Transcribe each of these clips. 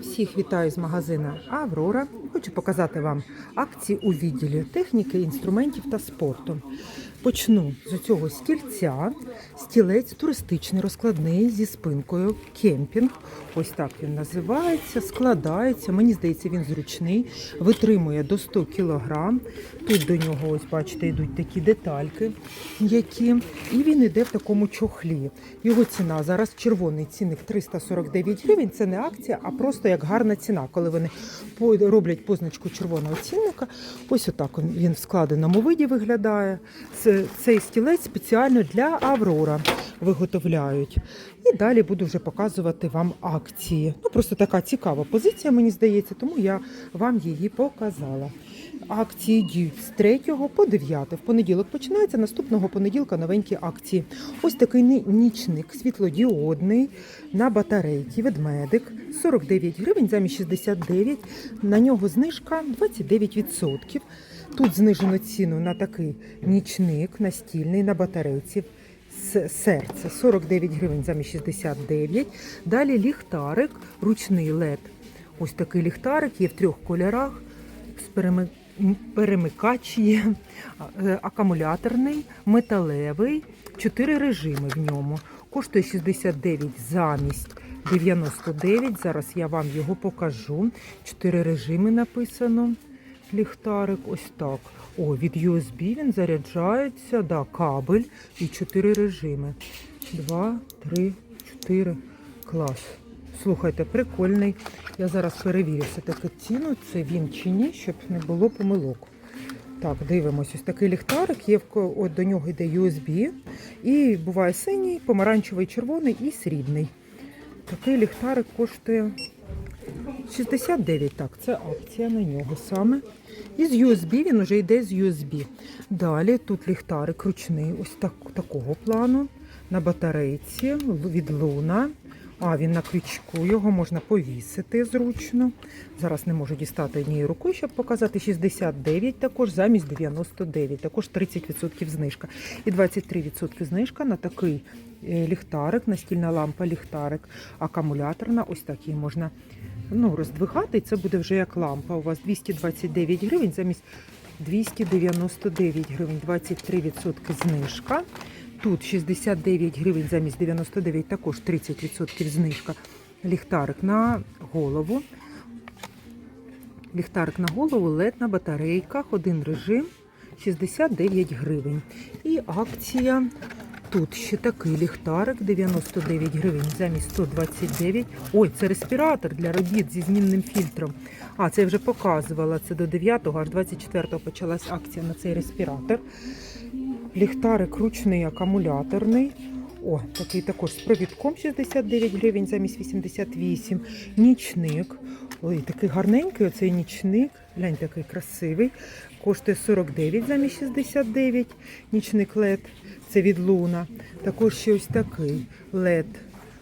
Всіх вітаю з магазина Аврора. Хочу показати вам акції у відділі техніки, інструментів та спорту. Почну з цього стільця. Стілець туристичний, розкладний зі спинкою, кемпінг. Ось так він називається, складається. Мені здається, він зручний, витримує до 100 кг. Тут до нього, ось бачите, йдуть такі детальки, які. І він йде в такому чохлі. Його ціна зараз червоний цінник 349 гривень. Це не акція, а просто як гарна ціна. Коли вони роблять позначку червоного цінника, ось отак він- в складеному виді виглядає. Це, цей стілець спеціально для Аврора виготовляють. І далі буду вже показувати вам акції. Ну просто така цікава позиція, мені здається, тому я вам її показала. Акції діють з 3 по 9. В понеділок починається наступного понеділка новенькі акції. Ось такий нічник світлодіодний на батарейці ведмедик 49 гривень замість 69. На нього знижка 29%. Тут знижено ціну на такий нічник настільний на батарейці. Серце 49 гривень замість 69. Далі ліхтарик, ручний LED. Ось такий ліхтарик є в трьох кольорах. Перемикач є, е, акумуляторний, металевий, чотири режими в ньому. Коштує 69 замість 99. Зараз я вам його покажу. Чотири режими написано. Ліхтарик, ось так. О, від USB він заряджається, да, кабель і чотири режими. Два, три, чотири. Клас. Слухайте, прикольний. Я зараз перевірю все-таки ціну, це він чи ні, щоб не було помилок. Так, дивимось, ось такий ліхтарик, є от до нього йде USB. І буває синій, помаранчевий, червоний і срібний. Такий ліхтарик коштує 69, так, це акція на нього саме. І з USB він вже йде з USB. Далі тут ліхтарик ручний, ось так, такого плану. На батарейці від Луна. А, він на крючку, його можна повісити зручно. Зараз не можу дістати однією рукою, щоб показати. 69 також замість 99, також 30% знижка. І 23% знижка на такий е, ліхтарик, настільна лампа, ліхтарик, акумуляторна. Ось так її можна ну, роздвигати, і це буде вже як лампа. У вас 229 гривень замість 299 гривень, 23% знижка. Тут 69 гривень замість 99, також 30% знижка. Ліхтарик на голову. Ліхтарик на голову, LED на батарейках, один режим 69 гривень. І акція. Тут ще такий ліхтарик 99 гривень замість 129. Ой, це респіратор для робіт зі змінним фільтром. А, це я вже показувала. Це до 9-го, аж 24-го почалась акція на цей респіратор. Ліхтарик ручний акумуляторний. О, такий також з провідком 69 гривень замість 88. Нічник. Ой, такий гарненький оцей нічник. Глянь, такий красивий. Коштує 49 замість 69. Нічник LED. Це від Луна. Також ще ось такий LED.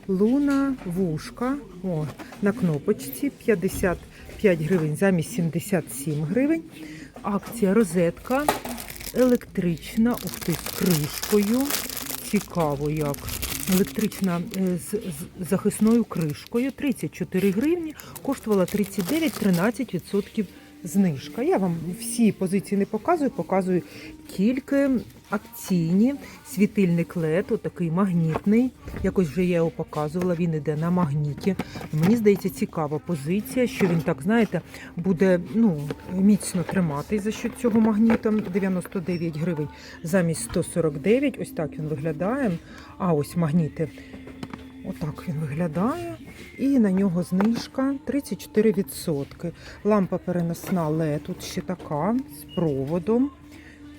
Луна, вушка. О, на кнопочці 55 гривень замість 77 гривень. Акція розетка електрична, ух ти, з кришкою. Цікаво як. Електрична е, з, захисною кришкою 34 гривні, коштувала 39, 13% знижка. Я вам всі позиції не показую, показую тільки акційні. Світильник LED, отакий магнітний. Якось вже я його показувала, він іде на магніті. Мені здається, цікава позиція, що він так, знаєте, буде ну, міцно тримати за що цього магніта 99 гривень замість 149. Ось так він виглядає. А ось магніти. Отак він виглядає. І на нього знижка 34%. Лампа переносна LED тут ще така з проводом.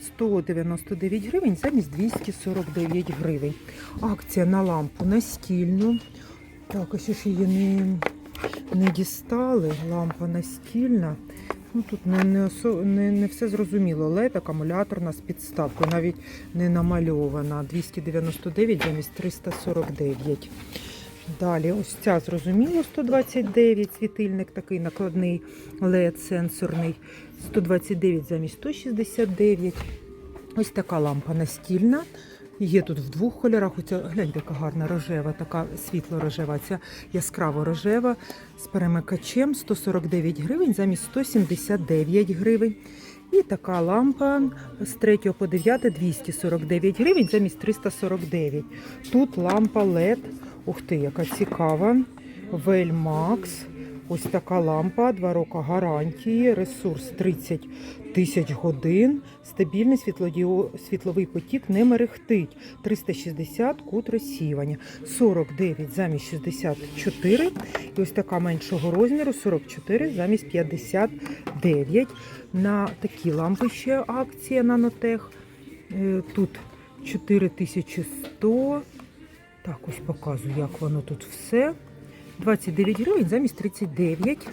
199 гривень замість 249 гривень. Акція на лампу настільну. Так, ось ж її не, не дістали. Лампа настільна. Ну, тут не, не, не, не все зрозуміло. LED акумуляторна з підставкою, навіть не намальована. 299 замість 349. Далі, ось ця зрозуміло, 129 світильник, такий накладний LED сенсорний. 129 замість 169. Ось така лампа настільна Є тут в двох кольорах. Оця гляньте, яка гарна рожева, така світло-рожева. Ця яскраво рожева з перемикачем 149 гривень замість 179 гривень. І така лампа з 3 по 9 249 гривень замість 349. Тут лампа LED. Ух ти, яка цікава. Вельмакс. Ось така лампа, 2 роки гарантії, ресурс 30 тисяч годин, стабільний світловий потік не мерехтить, 360 кут розсіювання, 49 замість 64, і ось така меншого розміру, 44 замість 59. На такі лампи ще акція Нанотех. Е, Тут 4100. Так, ось показую, як воно тут все. 29 гривень замість 39.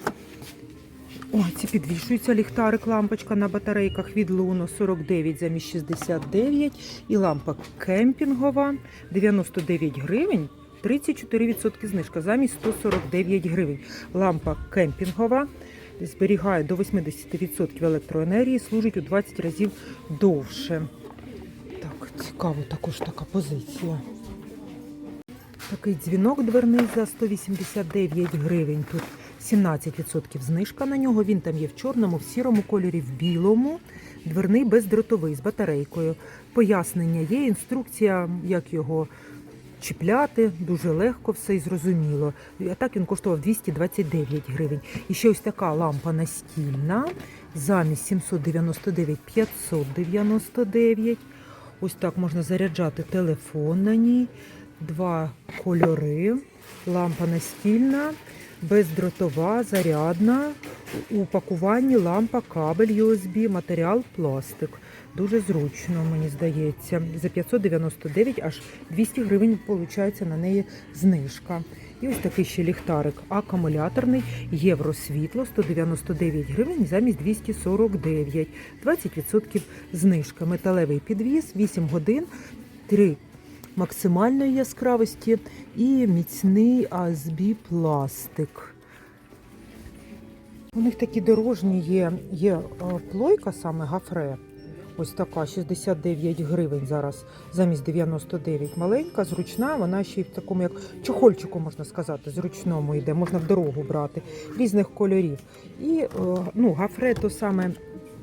Ой, це підвішується ліхтарик, лампочка на батарейках від Луно 49 замість 69. І лампа кемпінгова 99 гривень. 34% знижка замість 149 гривень. Лампа кемпінгова зберігає до 80% електроенергії, служить у 20 разів довше. Так, цікаво також така позиція. Такий дзвінок дверний за 189 гривень. Тут 17% знижка на нього. Він там є в чорному, в сірому кольорі, в білому. Дверний бездротовий з батарейкою. Пояснення є, інструкція, як його чіпляти. Дуже легко, все і зрозуміло. А так він коштував 229 гривень. І ще ось така лампа настільна. Замість 799 599. Ось так можна заряджати телефон на ній. Два кольори. Лампа настільна, бездротова, зарядна. У пакуванні лампа, кабель USB, матеріал пластик. Дуже зручно, мені здається. За 599 аж 200 гривень виходить на неї знижка. І ось такий ще ліхтарик акумуляторний, євросвітло 199 гривень замість 249, 20% знижка. Металевий підвіз, 8 годин, 3 максимальної яскравості і міцний ASB пластик. У них такі дорожні є, є е, плойка саме гафре. Ось така 69 гривень зараз замість 99. Маленька, зручна, вона ще й в такому, як чохольчику, можна сказати, зручному йде, можна в дорогу брати, різних кольорів. І е, ну, гафре то саме.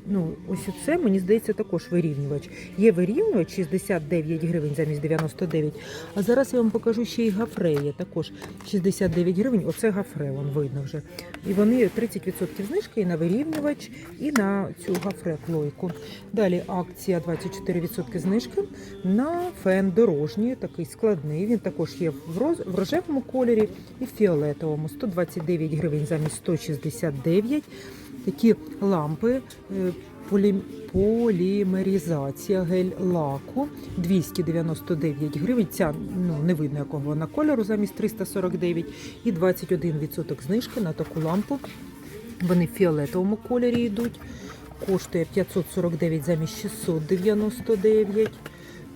Ну, ось це, мені здається, також вирівнювач. Є вирівнювач 69 гривень замість 99. А зараз я вам покажу ще й гафре є також 69 гривень. Оце гафре, вон видно вже. І вони 30% знижки і на вирівнювач, і на цю гафре плойку. Далі акція 24% знижки на фен дорожній, такий складний. Він також є в роз- в рожевому кольорі і в фіолетовому. 129 гривень замість 169. Такі лампи. е, полі- Полімеризація гель-лаку 299 гривень. Ця ну не видно якого вона кольору замість 349 і 21% знижки на таку лампу. Вони в фіолетовому кольорі йдуть. Коштує 549 замість 699.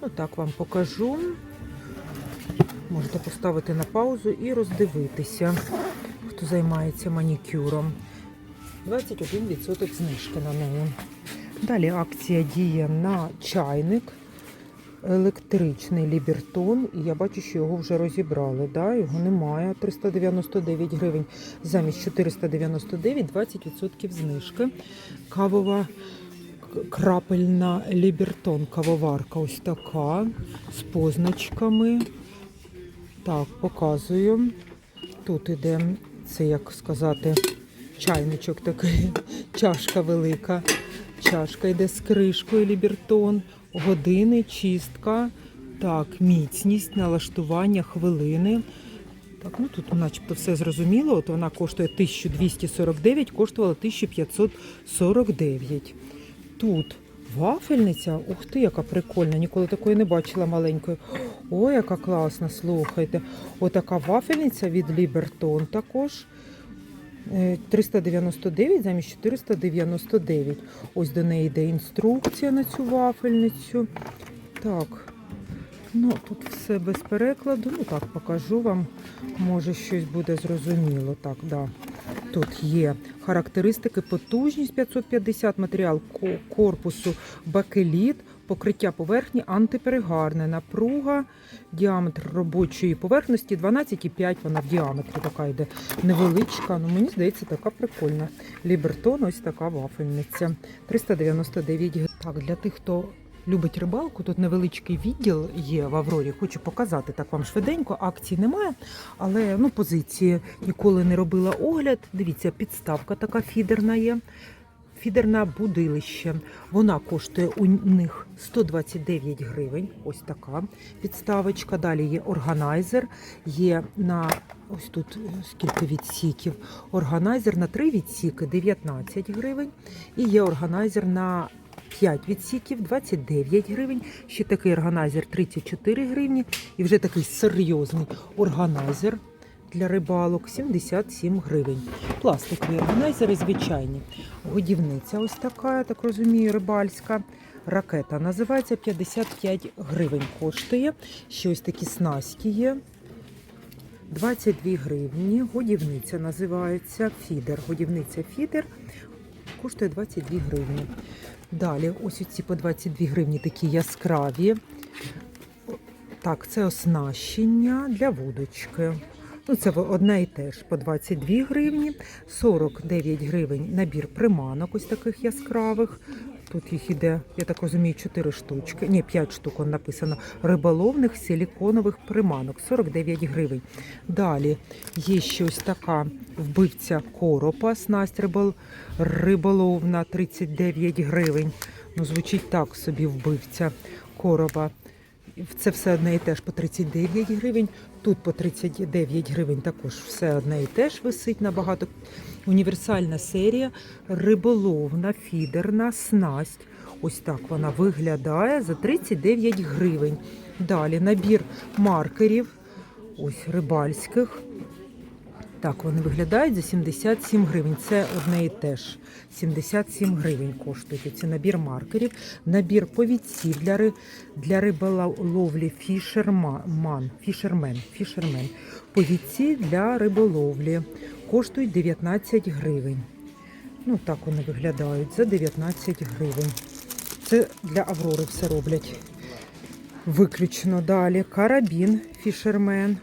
Ну так вам покажу. Можете поставити на паузу і роздивитися, хто займається манікюром. 21% знижки на неї. Далі акція діє на чайник. Електричний лібертон. І я бачу, що його вже розібрали. Да? Його немає. 399 гривень замість 499, 20% знижки. Кавова крапельна лібертон. Кавоварка ось така. З позначками. Так, показую. Тут іде, це як сказати, чайничок такий, чашка велика. Чашка йде з кришкою лібертон, години, чистка, так, міцність, налаштування, хвилини. Так, ну тут начебто все зрозуміло. От вона коштує 1249, коштувала 1549. Тут вафельниця. Ух ти, яка прикольна! Ніколи такої не бачила маленької. Ой, яка класна, слухайте. Отака вафельниця від Лібертон також. Е, 399 замість 499. Ось до неї йде інструкція на цю вафельницю. Так. Ну, тут все без перекладу. Ну так, покажу вам. Може, щось буде зрозуміло. Так, да. Тут є характеристики, потужність 550 матеріал корпусу, бакеліт, покриття поверхні антиперегарне, напруга, діаметр робочої поверхності 12,5 вона в діаметрі така йде невеличка. Ну, мені здається, така прикольна. Лібертон, ось така вафельниця. 399 гривень. Так, для тих, хто любить рибалку, тут невеличкий відділ є в Аврорі. Хочу показати так вам швиденько. Акцій немає, але ну, позиції ніколи не робила огляд. Дивіться, підставка така фідерна є. Фідерна будилище. Вона коштує у них 129 гривень. Ось така підставочка. Далі є органайзер. Є на ось тут скільки відсіків. Органайзер на 3 відсіки 19 гривень. І є органайзер на 5 відсіків 29 гривень. Ще такий органайзер 34 гривні. І вже такий серйозний органайзер для рибалок 77 гривень. Пластикові органайзери звичайні. Годівниця ось така, я так розумію, рибальська. Ракета називається 55 гривень коштує. Ще ось такі снасті є. 22 гривні. Годівниця називається фідер. Годівниця фідер коштує 22 гривні. Далі, ось ці по 22 гривні такі яскраві. Так, це оснащення для вудочки. Ну, це одне і теж по 22 гривні, 49 гривень набір приманок, ось таких яскравих. Тут їх іде, я так розумію, 4 штучки. Ні, 5 штук он написано. Риболовних силіконових приманок 49 гривень. Далі є ще ось така вбивця коропа, снасть рибол... риболовна 39 гривень. Ну, звучить так собі вбивця коропа. Це все одне і теж по 39 гривень. Тут по 39 гривень також все одне і теж висить набагато. Універсальна серія, риболовна, фідерна снасть. Ось так вона виглядає за 39 гривень. Далі набір маркерів, ось рибальських. Так, вони виглядають за 77 гривень. Це одне і те ж. 77 гривень коштують. Це набір маркерів, набір повідців для, ри... для риболовлі фішерман, фішермен, фішермен. Повідці для риболовлі коштують 19 гривень. Ну, так вони виглядають за 19 гривень. Це для Аврори все роблять. Виключно далі. Карабін фішермен.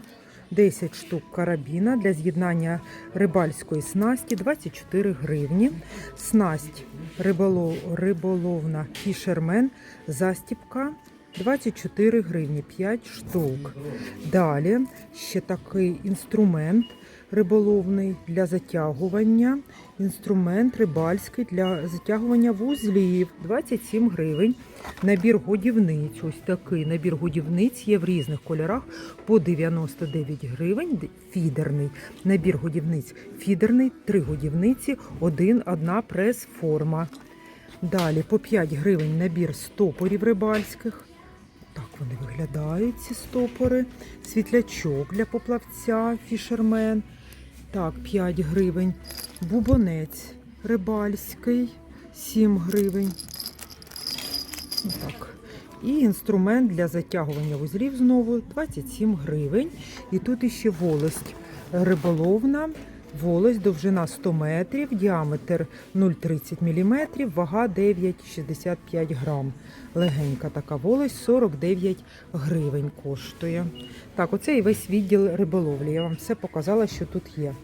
10 штук карабіна для з'єднання рибальської снасті 24 гривні. Снасть риболов, риболовна фішермен, застіпка 24 гривні, 5 штук. Далі ще такий інструмент риболовний для затягування. Інструмент рибальський для затягування вузлів 27 гривень. Набір годівниць, ось такий набір годівниць є в різних кольорах по 99 гривень. Фідерний набір годівниць фідерний, три годівниці, один, одна прес-форма. Далі по 5 гривень набір стопорів рибальських. Так вони виглядають, ці стопори. Світлячок для поплавця, фішермен. Так, 5 гривень. Бубонець рибальський, 7 гривень. Так. І інструмент для затягування вузлів знову 27 гривень. І тут іще волость риболовна. Волость, довжина 100 метрів, діаметр 0,30 мм, вага 9,65 грам. Легенька така волость 49 гривень коштує. Так, оце і весь відділ риболовлі. Я вам все показала, що тут є.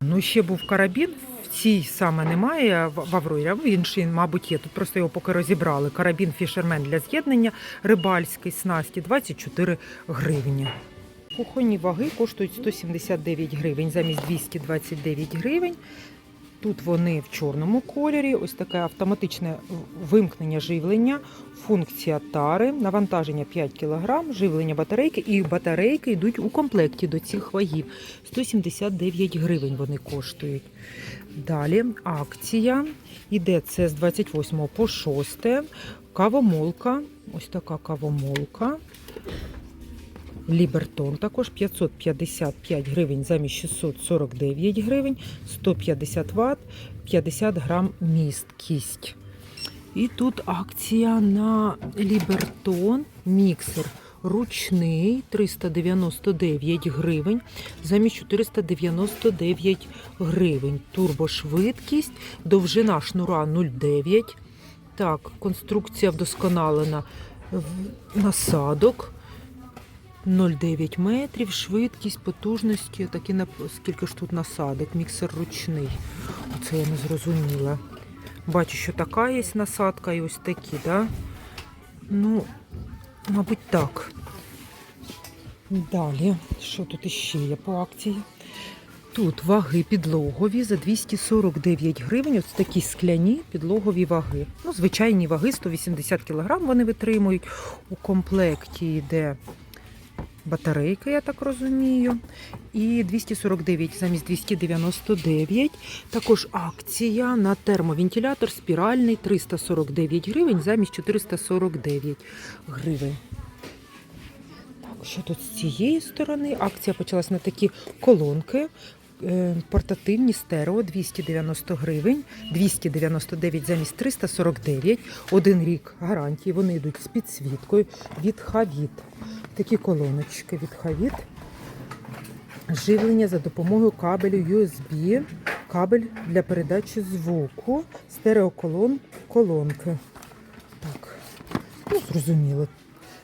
Ну, ще був карабін. В цій саме немає в Аврорі, в іншій, мабуть, є. Тут просто його поки розібрали. Карабін фішермен для з'єднання рибальський снасті 24 гривні. Кухонні ваги коштують 179 гривень замість 229 гривень. Тут вони в чорному кольорі, ось таке автоматичне вимкнення живлення, функція тари, навантаження 5 кг, живлення батарейки. І батарейки йдуть у комплекті до цих вагів. 179 гривень вони коштують. Далі акція. Іде це з 28 по 6. Кавомолка. Ось така кавомолка. Лібертон також 555 гривень замість 649 гривень, 150 Вт, 50 грам місткість. І тут акція на Лібертон міксер ручний 399 гривень замість 499 гривень. Турбошвидкість, довжина шнура 0,9 Так, конструкція вдосконалена. В- Насадок 0,9 метрів, швидкість, потужності. Такі на скільки ж тут насадок, міксер ручний. Оце я не зрозуміла. Бачу, що така є насадка і ось такі, да? Ну, мабуть, так. Далі, що тут іще є по акції? Тут ваги підлогові за 249 гривень. Ось такі скляні підлогові ваги. Ну, звичайні ваги 180 кг вони витримують. У комплекті йде батарейка, я так розумію. І 249 замість 299. Також акція на термовентилятор спіральний 349 гривень замість 449 гривень. Так, що тут з цієї сторони? Акція почалась на такі колонки. е, Портативні стерео 290 гривень, 299 замість 349, один рік гарантії. Вони йдуть з підсвіткою від Хавіт. Такі колоночки від Хавіт. Живлення за допомогою кабелю USB, кабель для передачі звуку, стереоколон, колонки. Так, ну зрозуміло.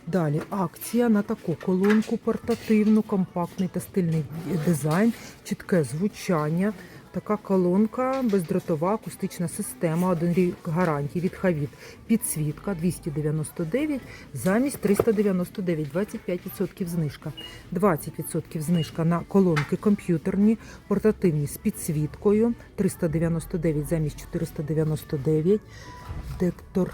Далі акція на таку колонку портативну, компактний та стильний дизайн, чітке звучання. Така колонка, бездротова акустична система, один рік гарантії від Хавіт. Підсвітка 299 замість 399, 25% знижка. 20% знижка на колонки комп'ютерні, портативні з підсвіткою 399 замість 499. Дектор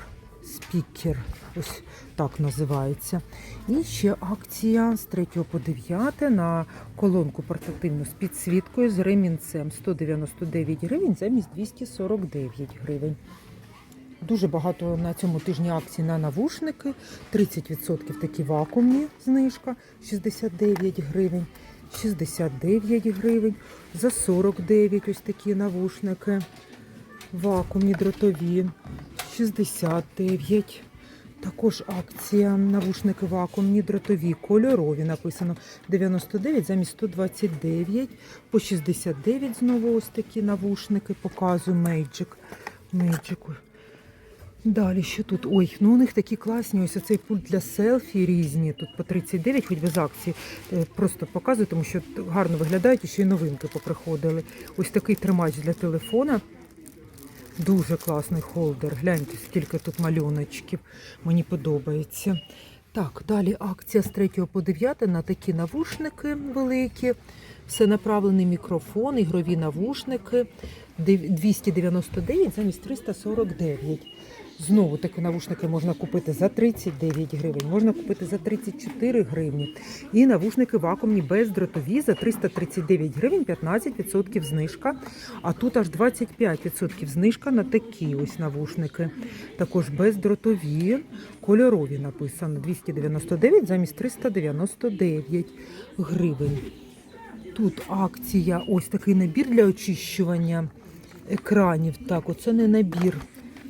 спікер. Ось так називається. І ще акція з 3 по 9 на колонку портативну з підсвіткою з ремінцем 199 гривень замість 249 гривень. Дуже багато на цьому тижні акцій на навушники. 30% такі вакуумні знижка 69 гривень, 69 гривень, за 49 ось такі навушники. Вакуумні дротові 69. Також акція навушники вакуумні дротові, кольорові написано 99 замість 129, по 69 знову ось такі навушники, показую Magic. Magic. Далі, що тут? Ой, ну у них такі класні. Ось оцей пульт для селфі різні. Тут по 39, хоч без акції. Е, Просто показую, тому що гарно виглядають і ще й новинки поприходили. Ось такий тримач для телефона. Дуже класний холдер. Гляньте, скільки тут малюночків. Мені подобається. Так, далі акція з 3 по 9 на такі навушники великі. Все направлений мікрофон, ігрові навушники. 299 замість 349. Знову такі навушники можна купити за 39 гривень, можна купити за 34 гривні. І навушники вакуумні бездротові за 339 гривень, 15% знижка. А тут аж 25% знижка на такі ось навушники. Також бездротові, кольорові написано 299 замість 399 гривень. Тут акція, ось такий набір для очищування екранів. Так, оце не набір.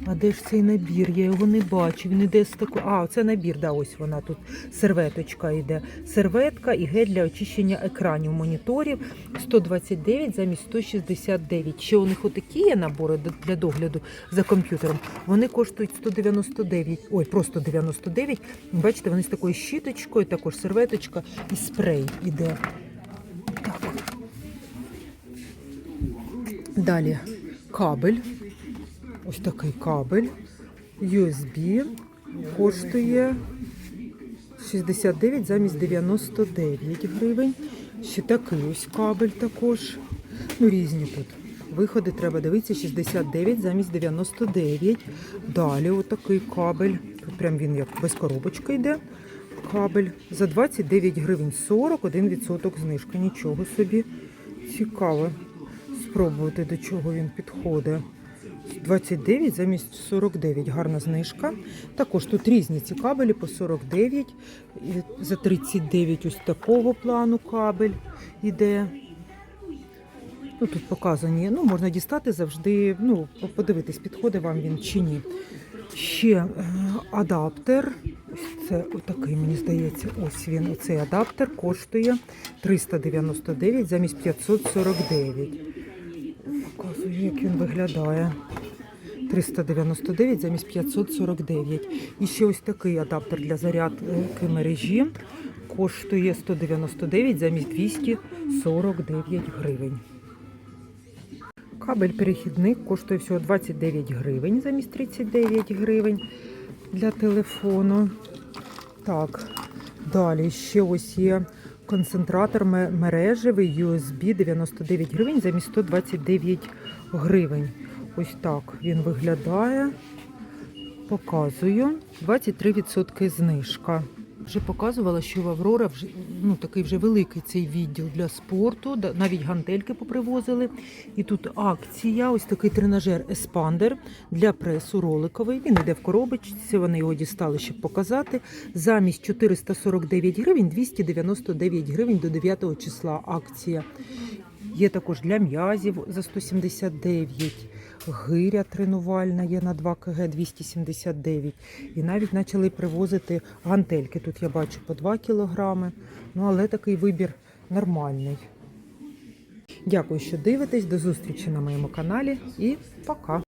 А де ж цей набір? Я його не бачу. Він іде з такою. А, це набір, да, ось вона тут. Серветочка йде. Серветка і гель для очищення екранів моніторів 129 замість 169. Ще у них отакі є набори для догляду за комп'ютером. Вони коштують 199. Ой, просто 99. Бачите, вони з такою щіточкою, також серветочка і спрей іде. Так. Далі кабель. Ось такий кабель. USB коштує 69 замість 99 гривень. Ще такий ось кабель також. Ну, різні тут. Виходи треба дивитися 69 замість 99. Далі отакий кабель. Тут прям він як без коробочки йде. Кабель за 29 гривень 40, 1% знижка. Нічого собі. Цікаво спробувати, до чого він підходить. 29 замість 49. Гарна знижка. Також тут різні ці кабелі по 49. За 39 ось такого плану кабель іде. Ну, тут показані, ну, можна дістати завжди, ну, подивитись, підходить вам він чи ні. Ще е, адаптер. Це отакий, мені здається, ось він. Оцей адаптер коштує 399 замість 549. Як він виглядає. 399 замість 549. І ще ось такий адаптер для зарядки мережі коштує 199 замість 249 гривень. Кабель перехідник коштує всього 29 гривень замість 39 гривень для телефону. Так, далі ще ось є концентратор мережевий USB 99 гривень замість 129 гривень. Ось так він виглядає. Показую 23% знижка. Вже показувала, що в Аврора вже ну такий вже великий цей відділ для спорту. Навіть гантельки попривозили. І тут акція, ось такий тренажер еспандер для пресу роликовий. Він йде в коробочці. Вони його дістали, щоб показати. Замість 449 гривень 299 гривень до 9 числа акція. Є також для м'язів за 179, гиря тренувальна є на 2 кг 279. І навіть почали привозити гантельки. Тут я бачу по 2 кілограми. Ну, але такий вибір нормальний. Дякую, що дивитесь. До зустрічі на моєму каналі і пока!